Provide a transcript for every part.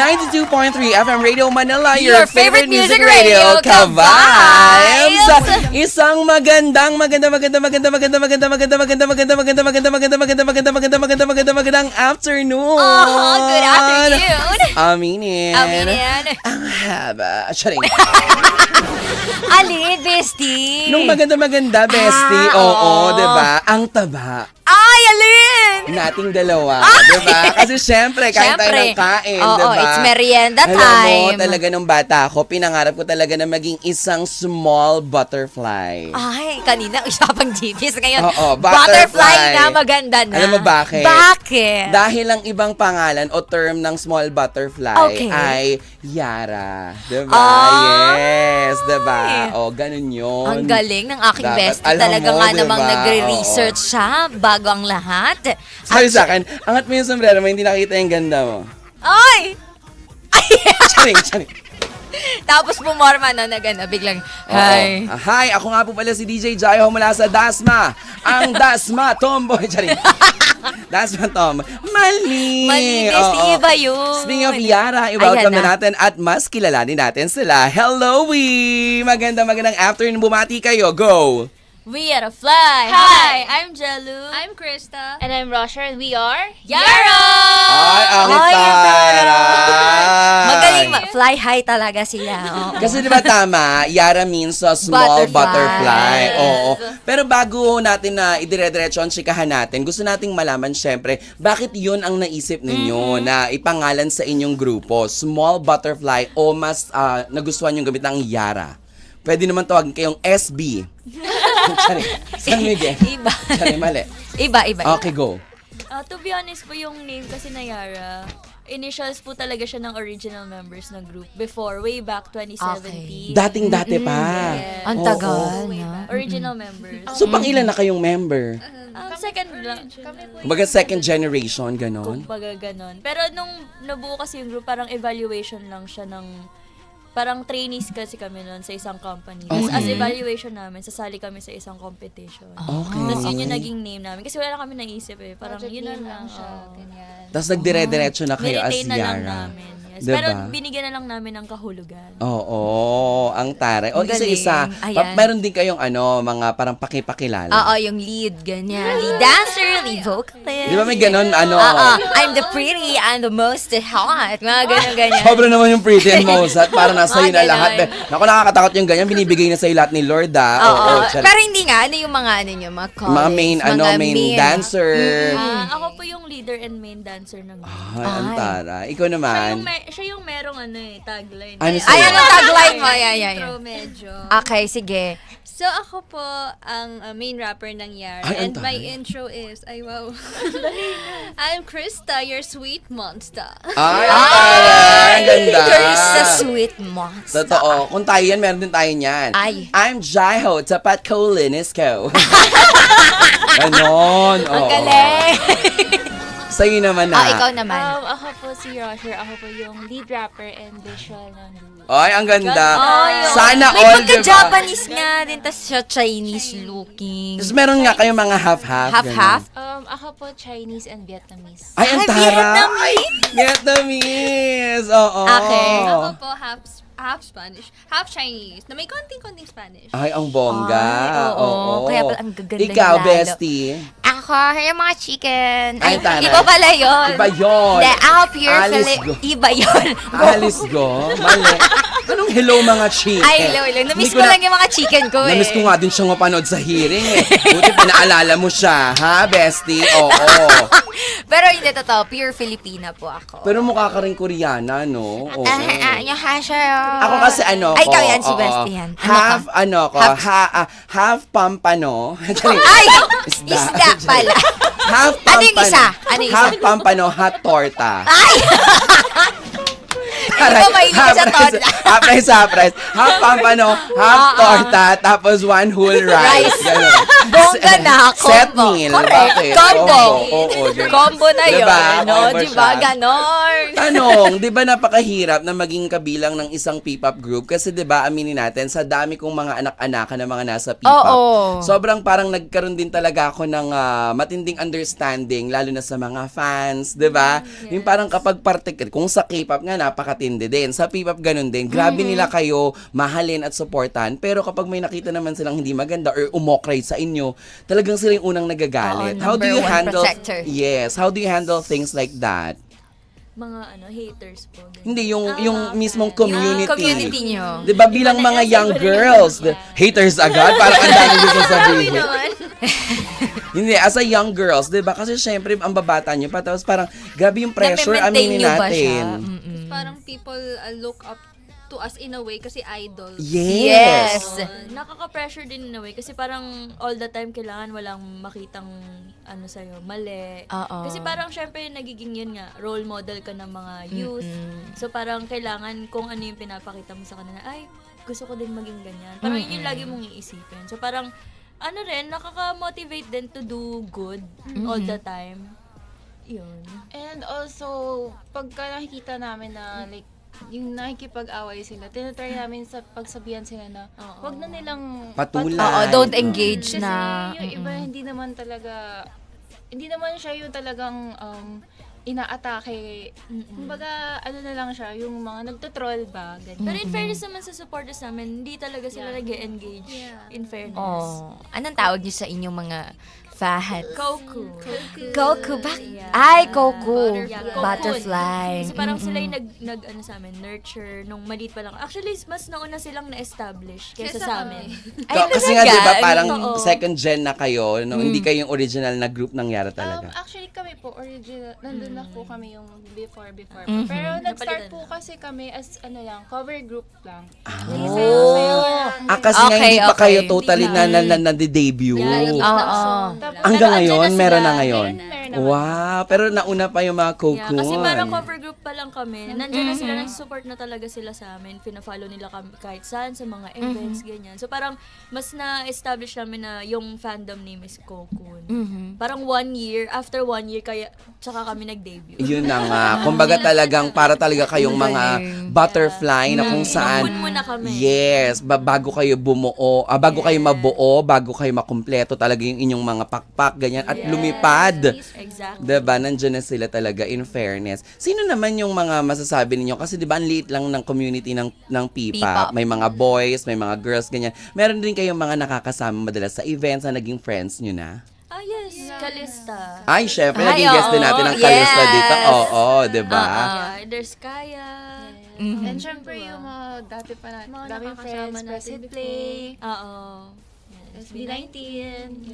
92.3 FM Radio Manila, Your favorite music radio, Ka-Vibes! Ka-Vibes! Isang magandang, maganda, maganda, maganda, maganda, maganda, maganda, maganda, maganda, maganda, maganda, maganda, maganda, maganda, maganda, maganda, maganda, magandang afternoon! Oh, good afternoon! Aminin. Aminin. Ang haba. Charing. Alin, bestie? Nung maganda-maganda, bestie, Ah, oo, di ba? Ang taba Ay, alin! nating dalawa, di ba? Kasi syempre, kain tayo ng kain, Oo, di ba? it's merienda Alam time. mo, talaga nung bata ako, pinangarap ko talaga na maging isang small butterfly. Ay, kanina usapang GTs. Ngayon, Oo, butterfly. butterfly. na maganda na. Alam mo bakit? Bakit? Dahil ang ibang pangalan o term ng small butterfly Okay. ay Yara. Diba? Ah. Yes, diba? O, ganun yun. Ang galing ng aking Dapat bestie. alam Talaga mo, nga diba? namang nagre-research siya bago ang lahat. Sabi sa akin, angat mo yung sombrero mo, hindi nakita yung ganda mo. Ay! Charing, charing. Tapos pumorma na na gana, biglang, hi. Oo. Hi, ako nga po pala si DJ Jaiho mula sa Dasma. Ang Dasma Tomboy. Charing. Dasma Tom. Mali. Mali, Oo. bestie, iba yun. Speaking of Yara, i-welcome Ayan na na. natin at mas kilalanin natin sila. Hello, we! Maganda magandang afternoon. Bumati kayo. Go! We are a fly. Hi, I'm Jelu. I'm Krista. And I'm Rosher, and we are Yara! Ay, ang Ay, ang taray! Magaling ma- fly high talaga sila. Oo. Kasi di ba tama, Yara means a small butterfly. Butterfly. Oo. Pero bago natin na idire-diretso ang chikahan natin, gusto nating malaman syempre, bakit yun ang naisip ninyo na ipangalan sa inyong grupo, small butterfly o mas ah, nagustuhan yung gamit ng Yara? Pwede naman tawagin kayong SB. Sorry. San Miguel. Iba. Sorry, mali. Iba, iba. Okay, go. Uh, to be honest po, yung name kasi na Yara, initials po talaga siya ng original members ng group before, way back 2017. Dating-dati pa. Yes. Ang Oo. tagal, Way no? back. Original members. So, pang ilan na kayong member? Um, second lang. Kumbaga second generation, ganon? Kumbaga ganon. Pero nung nabuo kasi yung group, parang evaluation lang siya ng parang trainees kasi kami noon sa isang company. Tapos as Okay. evaluation namin, sasali kami sa isang competition. Okay. Tapos yun yung okay. naging name namin. Kasi wala kami naisip eh. Parang yun na lang. oo. Tapos nagdire-diretso na kayo as Niretain na lang Yara. namin. Yes. Diba? Pero binigyan na lang namin ng kahulugan. Oo, ang taray. O Ang galing. isa-isa, pa- meron din kayong ano, mga parang pakipakilala. Oo, yung lead, ganyan. Lead dancer, lead vocalist. Di ba may ganon, ano? Oo, I'm the pretty, I'm the most hot. Mga ganyan, ganyan. Sobra naman yung pretty and most at para nasa Mga na ganon. lahat. Naku, nakakatakot yung ganyan. Binibigay na sa'yo lahat ni Lord, ah. Oo, pero hindi nga, ano yung mga ano nyo, mga colleagues, Mga main, ano, main dancer. Ah, ako po yung leader and main dancer ng group. Ay, ang Ay. taray. Ikaw Siya naman. yung, may, siya yung merong ano eh, tagline. Ano sa'yo? Ay, ano tagline mo? Ay, ay, ay. Intro medyo. Okay, sige. So, ako po ang uh, main rapper ng Yara. Ay, ang and my taray. intro is, ay wow. I'm Krista, your sweet monster. Ay, ang taray. Ang ganda. You're a sweet monster. Totoo. Kung tayo yan, meron din tayo niyan. Ay. I'm Jaiho, tapat ko, linis ko. Ganon. Ang oo. galing. Sa'yo naman na. Ah, ikaw naman. Um, ako po si Rosher. Ako po yung lead rapper and visual ng group. Ay, ang ganda. Oo. Sana May all, diba? pagka-Japanese nga din, tas siya Chinese looking. Tapos meron nga kayong mga half-half. Half-half? ganun. Um, ako po Chinese and Vietnamese. Ay, ang Ay, tara. Vietnamese? Ay, Vietnamese. Oo. Okay. Ako po half half Spanish, half Chinese, na may konting-konting Spanish. Ay, ang bongga. Ay, oo. Kaya pala ang gaganda Ikaw, niya lalo. bestie. Ako, yung mga chicken. Ay, tara. iba pala yun. Iba yun. Hindi, ako pure Alice Fili- go. Iba yun. Alice go. Mali. Anong hello mga chicken? Ay, hello, hello. Namiss Hindi ko na- lang yung mga chicken ko eh. Namiss ko nga din siyang mapanood sa hearing eh. Buti pinaalala mo siya, ha, bestie? Oo. Pero hindi totoo, pure Filipina po ako. Pero mukha ka rin Koreana, no? Oo. Ah, ah, yung hasha. Ako kasi ano Ay, ko, ikaw yan, si oo. Bastian. Ano half, ano ko, Half- ha, ah, half pampano. Ay! Isda. Isda pala. half Ano yung pampano. isa? Ano yung isa? Half pampano, hot torta. Ay! Di ba mahilig ka sa torta? half rice, half rice. Half pampano, half torta, tapos one whole rice. Rice. Ganun. Bongga na, Set combo. meal. Correct. Bakit? Combo. Oo, diba? Combo na yun, Diba? no? Combo Di ba? siya. Ganon. Tanong, 'di ba napakahirap na maging kabilang ng isang P-pop group kasi 'di ba aminin natin sa dami kong mga anak-anakan na mga nasa P-pop. Oo. Sobrang parang nagkaroon din talaga ako ng ah, matinding understanding lalo na sa mga fans, 'di ba? Yung parang kapag parte kung sa K-pop nga napakatindi din, sa P-pop ganun din. Grabe nila kayo mahalin at suportahan, pero kapag may nakita naman silang hindi maganda or umokray sa inyo, talagang sila yung unang nagagalit. Oo, how do you handle protector. Yes, how do you handle things like that? Mga ano, haters po. ganun. Hindi, yung, Ah, yung okay. mismong community. Yung community nyo. Di ba bilang Iba mga young girls, the- haters agad, parang ang dami gusto sabihin. Hindi, as a young girls, di ba? Kasi syempre, ang babata nyo pa, tapos parang, grabe yung pressure, aminin nyo ba natin. siya? Mm-mm. Parang people uh, look up to us in a way kasi idol. Yes. Yes. Nakaka-pressure din in a way kasi parang all the time kailangan walang makitang ano sa'yo, mali. Oo. Kasi parang syempre nagiging yun nga, role model ka ng mga youth. So parang kailangan kung ano yung pinapakita mo sa kanila, ay, gusto ko din maging ganyan. Parang yun yung lagi mong iisipin. So parang, ano rin, nakaka-motivate din to do good all the time. Yun. And also, pagka nakikita namin na like yung nakikipag-away sila, tinatry namin sa pagsabihan sila na Oo. wag na nilang Patulan. Oo, don't engage Kasi na. yung iba hindi naman talaga hindi naman siya yung talagang um, inaatake. Kumbaga, ano na lang siya, yung mga nagtotroll ba, ganyan. Pero in fairness naman sa supporters namin, hindi talaga sila nag-engage. In fairness. Oh, anong tawag niyo sa inyong mga fans? Koku. Goku. Bak- Yeah. Ay, Goku. Yeah. Butterfly. Kasi parang sila yung nag, nag, ano sa amin, nurture nung maliit pa lang. Actually, mas nauna silang na-establish kaysa Kesa sa amin. Ay, Ka- kasi nga, talaga? di ba, parang Totoo. second gen na kayo, no? hindi kayo yung original na group ng Yara Um, talaga. actually kami po, original, nandun na po kami yung before, before. Mhm. Pero nag-start Napalitan po na. kasi kami as, ano lang, cover group lang. Oh. Ah, kasi nga Okay, hindi pa okay. kayo totally na, na, na, na, debut Yeah, Oo. Oo. Hanggang ngayon, meron na ngayon. Meron, meron naman. Wow, pero nauna pa yung mga Yeah, cocoon. kasi parang cover group pa lang kami. Nandiyan na sila, nag-support na talaga sila sa amin. Pina-follow nila kami kahit saan, sa mga events, ganyan. So parang mas na-establish namin na yung fandom name is Cocoon. Parang one year, after one year, kaya tsaka kami nag-debut. Yun na nga. Kumbaga talagang para talaga kayong mga butterfly na kung saan muna kami. Yes, ba- bago kayo bumuo, ah, bago kayo mabuo, bago kayo makumpleto talaga yung inyong mga pakpak ganyan at lumipad. Exactly. 'Di ba? Nandiyan na sila talaga in fairness. Sino naman yung mga masasabi ninyo kasi 'di ba ang liit lang ng community ng ng P-pop. P-pop. May mga boys, may mga girls ganyan. Meron din kayong mga nakakasama madalas sa events na naging friends nyo na. Ah, yes. Kalista. Ay, syempre, Ay, naging guest din natin ang Kalista Yes. dito. Oo, 'di ba? Yeah, there's Kaya. And syempre yung mga dati pa natin, Mga daming nakakasama friends, natin before. Play, Oo. SB19.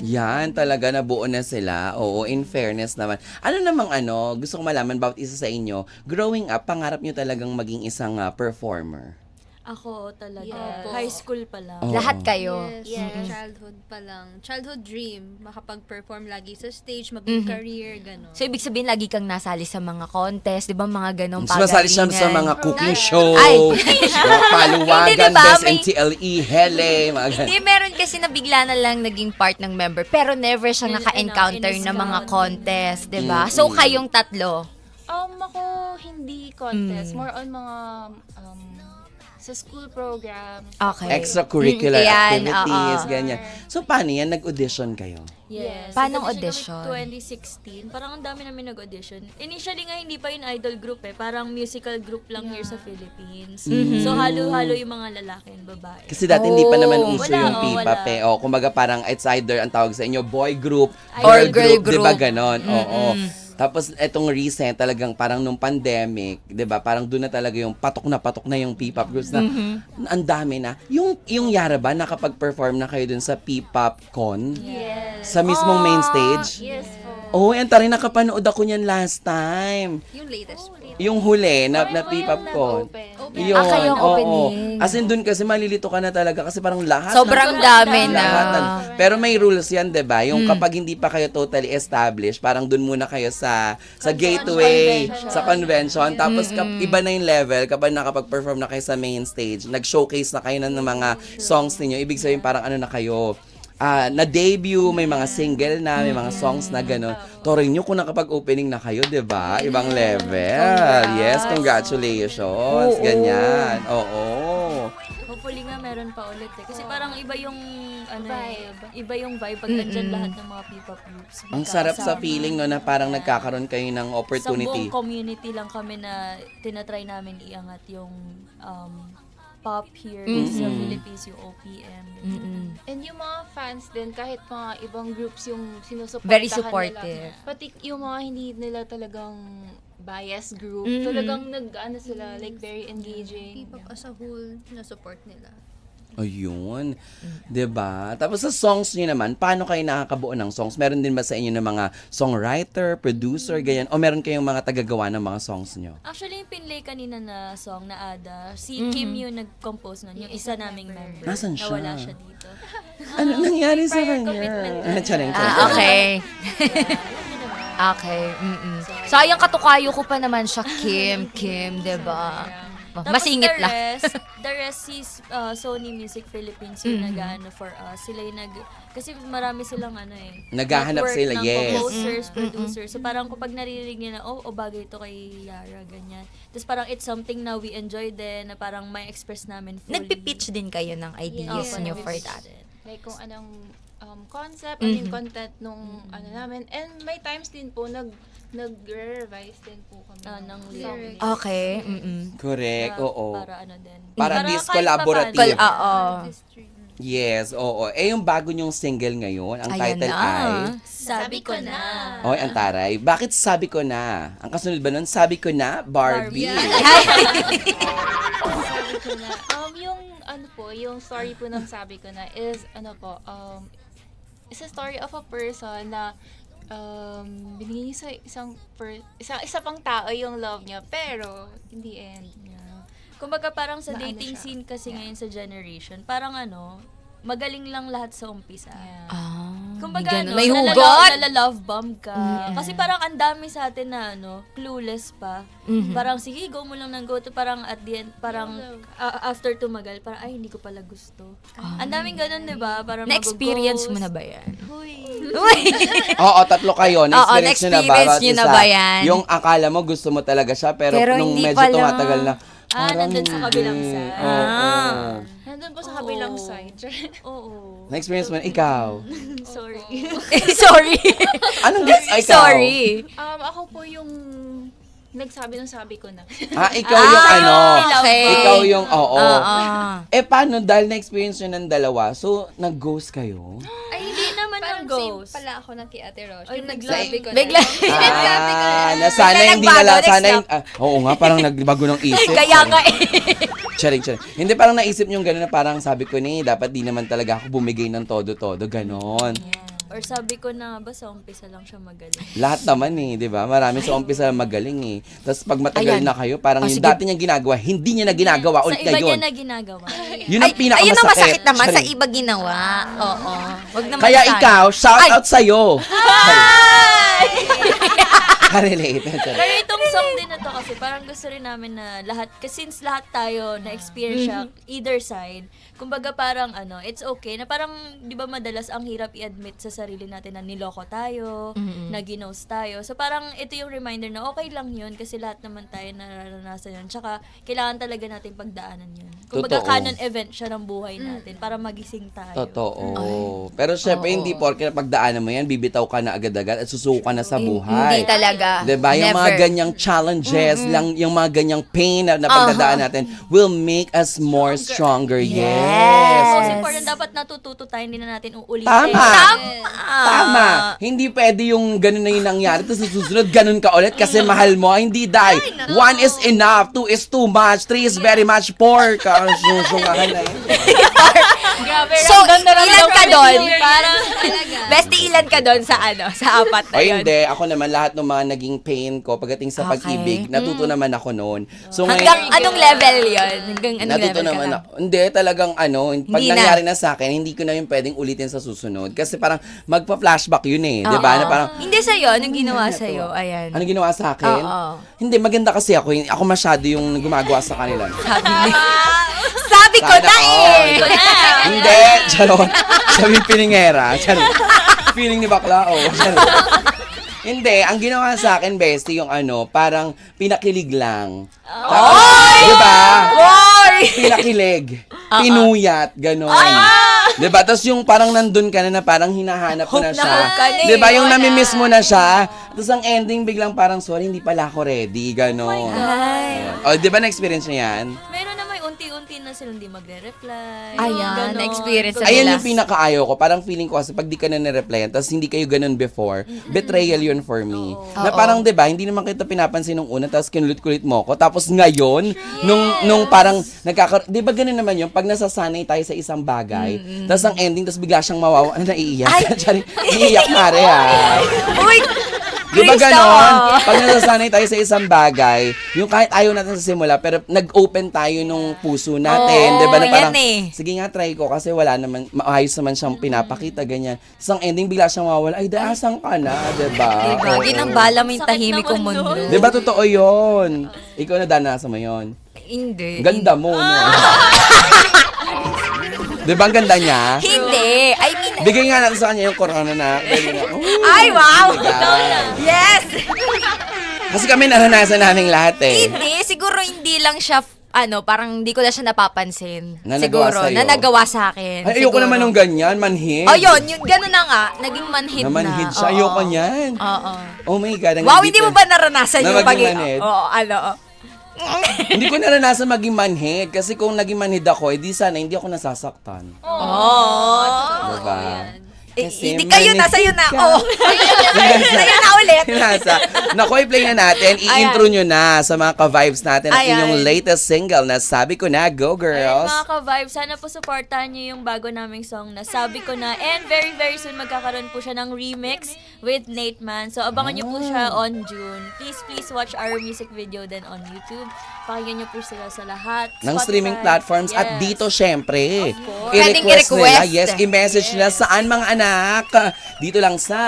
Yan, talaga nabuo na sila. Oo, in fairness naman. Ano namang ano, gusto kong malaman about isa sa inyo, growing up, pangarap nyo talagang maging isang ah, performer. Ako talaga. Yeah. High school pa lang. Oo. Lahat kayo. Yes, childhood pa lang. Childhood dream, makapag-perform lagi sa stage, maging career, gano'n. So, ibig sabihin, lagi kang nasali sa mga contest, di ba? Mga ganong Sumasali siya sa pagalingan. mga cooking show, Ay. mga paluwagan, Hindi, diba? best May- NTLE, hele, mga ganun. Hindi, meron kasi na bigla na lang naging part ng member, pero never siya naka-encounter in a ng mga contest, di ba? Mm-mm. So, kayong tatlo. Um, ako, hindi contest. Mm. More on mga, um, sa school program. Okay. Extracurricular Mm, yan, activities, oo. ganyan. So, paano yan? Nag-audition kayo? Yes. Paano audition? kami 2016. Parang ang dami namin nag-audition. Initially nga hindi pa yun idol group eh. Parang musical group lang here sa Philippines. So halo-halo yung mga lalaki and babae. Mm-hmm. Kasi dati hindi pa naman Oh, uso wala, yung oh, P-pop wala. eh. O, kumbaga parang it's either ang tawag sa inyo, boy group, Or girl, group, di ba ganon? Oo. Tapos etong recent talagang parang nung pandemic, 'di ba? Parang doon na talaga yung patok na patok na yung P-pop groups na ang dami na. Yung yung Yara ba nakapag-perform na kayo dun sa P-pop con? Yes. Sa mismong main stage? Yes po. Oh, yan tarin nakapanood ako niyan last time. Yung latest po. Yung huli na, na P-pop con. nag-open. opening. Yun, Ah, kayo ang oo. opening. As in, dun kasi malilito ka na talaga kasi parang lahat. Sobrang ng- dami na. lahat ng- Pero may rules yan, di ba? Yung Mm. kapag hindi pa kayo totally established, parang dun muna kayo sa sa gateway, Convention. sa convention. Tapos kap- iba na yung level kapag nakapag-perform na kayo sa main stage, nag-showcase na kayo ng ng mga songs ninyo. Ibig sabihin parang ano na kayo, ah, na-debut, may mga single na, may mga songs na gano'n. Torin nyo kung nakapag-opening na kayo, di ba? Ibang level. Yes, congratulations. Ganyan. Oo. Hopefully nga meron pa ulit eh. Kasi parang iba yung ano Vibe. eh, iba yung vibe pag andyan lahat ng mga P-pop groups. Ang sarap sa Magkakasama. feeling no na parang nagkakaroon kayo ng Sa opportunity. buong community lang kami na tinatry namin iangat yung um, pop here sa Philippines, yung OPM. Mm-mm. And yung mga fans din, kahit mga ibang groups yung sinusuportahan Very nila. supportive. Pati yung mga hindi nila talagang bias group, Mm-mm. talagang nag, ano sila, like very engaging. P-pop as a whole, na-support nila. Ayun. ba? Tapos sa songs niyo naman, paano kayo nakakabuo ng songs? Meron din ba sa inyo ng mga songwriter, producer, ganyan? O meron kayong mga tagagawa ng mga songs niyo? Actually, yung pinlay kanina na song na Ada, si Kim yung nag-compose nun, yung isa naming member. Nasaan siya? Nawala siya dito. Ano nangyari sa prior kanya? commitment Ah, charing, charing. Ah, okay. okay. Mm-mm. Sayang katukayo ko pa naman siya, Kim. Kim, 'di ba? Tapos Masingit the lang. Rest, the rest is uh, Sony Music Philippines yung nag-ano for us. Sila yung nag... Kasi marami silang ano eh. Naghahanap network sila, ng yes. composers, producers. So parang kapag naririnig nila, oh, oh, bagay ito kay Yara, ganyan. Tapos parang it's something na we enjoy din, na parang may express namin fully. Nagpi-pitch din kayo ng ideas Opo, niyo for nag-pitch that. Like kung anong um, concept, ano yung content nung ano namin. And may times din po, nag, nag-revise din po kami. Ah, ng lyrics. Okay. Mm-mm. Correct, oo. Para ano din. Para this kahit collaborative. Kal- papaano. oo. Artistry. Yes, oo. Eh, yung bago nyong single ngayon, ang Ayan title na. ay... Sabi ko na. Oy, ang taray. Bakit sabi ko na? Ang kasunod ba nun? Sabi ko na, Barbie. sabi ko na, um, yung, ano po, yung story po ng sabi ko na is, ano po, um, it's a story of a person na um, binigyan niya sa isang, per, isa, isa pang tao yung love niya, pero, in the end, Kumbaga parang sa Na ano dating siya. scene kasi ngayon sa generation, parang ano, magaling lang lahat sa umpisa. yeah. Ah, Kumbaga, ganun. ano, may nalala- hugot. nala-love bomb ka. Kasi parang ang dami sa atin na ano, clueless pa. Mhm. Parang sige, go mo lang ng go to. Parang at the end, parang a- after tumagal, parang ay, hindi ko pala gusto. Ang daming ganun, di ba? Parang Na-experience mo na ba yan? Huy. Uy! Oo, tatlo kayo. Na-experience nyo na ba? na-experience Bawat nyo na isa? ba yan? Yung akala mo gusto mo talaga siya, pero, Pero nung hindi medyo pala. tumatagal na, Ah, parang nandun sa hindi. kabilang side. Oo, Ah. oo. Nandun po sa kabilang Oo. side. Oo. Na-experience mo na, ikaw. Sorry. Sorry. Anong guess? Ay, ikaw. Sorry. um, ako po yung nagsabi ng sabi ko na. Ah, ikaw yung ano. okay. Ikaw yung, oo. Oo. Eh, paano? Dahil na-experience nyo ng dalawa, so, nag-ghost kayo? Ay, hindi naman Parang ng same ghost. pala ako ng kay Ate Roche. Ay, Yung bigla- nagsabi ko bigla- na. Sinasabi ko na. Ah, na sana Bigla hindi nagbago, na next sana, step. ah, oo nga, parang nagbago ng isip. Kaya nga eh. Charing, charing. Hindi parang naisip nyo gano'n na parang sabi ko ni, dapat di naman talaga ako bumigay ng todo-todo, ganon. Or sabi ko na ba sa umpisa lang siya magaling. Lahat naman eh, di ba? Marami sa umpisa magaling eh. Tapos pag matagal Ayan. na kayo, parang Oh, yung sige. dati niyang ginagawa, hindi niya na ginagawa sa ulit iba niya ngayon. na ginagawa. Yun ang pinakamasakit. ayun ang masakit naman sa Charing. iba ginawa. Oo. Wag naman Kaya sana. ikaw, shout Ay! out sa'yo. Ka-relate. Charing. Pero itong song din na to kasi parang gusto rin namin na lahat, kasi since lahat tayo na-experience siya, either side, kumbaga parang ano, it's okay, na parang, di ba madalas ang hirap i-admit sa sarili natin na niloko tayo, na ginos tayo. So parang ito yung reminder na okay lang yun kasi lahat naman tayo nararanasan yun. Tsaka kailangan talaga natin pagdaanan yun. Kumbaga Totoo. canon event siya ng buhay natin para magising tayo. Totoo. Pero syempre, hindi porke pagdaanan mo yan, bibitaw ka na agad-agad at susuko ka na sa buhay. Hindi talaga. Diba? Yung mga Never. ganyang challenges, lang, yung mga ganyang pain na, na pagdadaan natin will make us more stronger. Yes. Most important, dapat natututo tayo, hindi na natin uulitin. Tama. Tama. Hindi pwede yung ganun na yung nangyari. Tapos sa susunod, ganun ka ulit kasi mahal mo. Hindi, die. One is enough. Two is too much. Three is very much. Four. Kasungahan na yun. Grabe, So, na ramdam ilan ka na doon? feeling. Parang, Talaga. bestie, ilan ka doon sa ano, sa apat na O yun? hindi, ako naman lahat ng mga naging pain ko pagdating sa Okay. pag-ibig, natuto naman ako noon. So Hanggang ngayon, anong level yun? Hanggang anong natuto level ka naman lang? ako. Hindi, talagang ano, pag Hindi na. nangyari na. sa akin, hindi ko na yung pwedeng ulitin sa susunod. Kasi parang magpa-flashback yun eh. Di ba? Oo. Na parang, Hindi sa'yo, anong ginawa sa'yo? Ayan. ano ginawa sa akin? Oo. Hindi, maganda kasi ako. Ako masyado yung gumagawa sa kanila. Sabi ni... Sabi ko na eh! Hindi, charot. Sabi piningera. Charot. Feeling ni bakla, oh. Charot. Hindi, ang ginawa sa akin, bestie, yung ano, parang pinakilig lang. Tapos, di ba? Boy! Pinakilig. Pinuyat, gano'n. Di ba? Tapos yung parang nandun ka na na parang hinahanap mo na na siya. hope ka na eh. Di ba? Yung namimiss mo na siya. Tapos ang ending biglang parang, sorry, hindi pala ako ready. Gano'n. Ay. O, di ba na-experience niya yan? Unti-unti na silang di magre-reply. Ayan, Ganon. na-experience na Ayan nila. yung pinakaayaw ko. Parang feeling ko kasi pag di ka na nireplyan, tapos hindi kayo ganun before, betrayal yun for me. Na Oo. parang, di ba, hindi naman kita pinapansin nung una, tapos kinulit-kulit mo ko. Tapos ngayon, nung, nung parang nagkakar... Di ba ganun naman yun? Pag nasasanay tayo sa isang bagay, tapos ang ending, tapos bigla siyang mawawa, ano, naiiyak. Ay! Sorry, naiiyak pare ha. Uy! Di ba ganon? Pag nasasanay tayo sa isang bagay, yung kahit ayaw natin sa simula, pero nag-open tayo nung puso natin. Oo, di ba? Na parang, yan eh. sige nga, try ko kasi wala naman, maayos naman siyang pinapakita, ganyan. Tapos ang ending, bigla siyang mawawala, ay, daasang ka na, di ba? Diba? Oo. Ginambala mo yung Sakit tahimik kong naman mundo. nun. Di ba totoo yun? Ikaw na danasa mo yun. Hindi. Ganda mo, no? di ba ang ganda niya? Hindi. I mean, Bigay nga natin sa kanya yung corona na. Bigay na, "Oh, ay, wow! my God." Yes! Kasi kami naranasan namin lahat eh. Hindi, siguro hindi lang siya, f- ano, parang hindi ko na siya napapansin. Na nagawa siguro, sa'yo? na nagawa sa akin. Ay, ayoko siguro. naman nung ganyan, manhid. Oh, yun, yun, gano'n na nga. Naging manhid na. Namanhid siya. Oo. Ayoko niyan. Oo. Oh my God. ang Wow, hindi mo ba naranasan Na yung maging pagiging... manhid? Oo, ano. hindi ko naranasan maging manhid. Kasi kung naging manhid ako, edi sana hindi ako nasasaktan. Oh. Diba? Eh, Kasi hindi kayo, nasa yun na. Oh. Sa'yo na ulit. Nasa. Naku, i-play na natin. I-intro nyo na sa mga ka-vibes natin ang Ayan. inyong latest single na Sabi Ko Na, Go Ayun, Girls! mga ka-vibe, sana po supportahan niyo yung bago naming song na Sabi Ko Na. And very, very soon magkakaroon po siya ng remix with Nate Man. So, abangan niyo po siya Oh. on June. Please, please watch our music video then on YouTube. Pakinggan niyo po sila sa lahat. ng Spotify. streaming platforms at Yes. dito syempre Of course. Pwedeng i-request nila i-request. yes i-message nila saan mga anak dito lang sa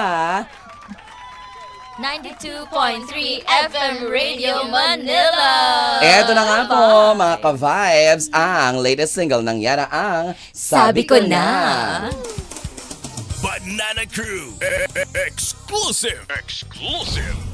92.3 FM Radio Manila. Eto na nga po, mga ka-vibes, ang latest single ng Yara ang Sabi Ko Na. Banana Crew. Exclusive. Exclusive.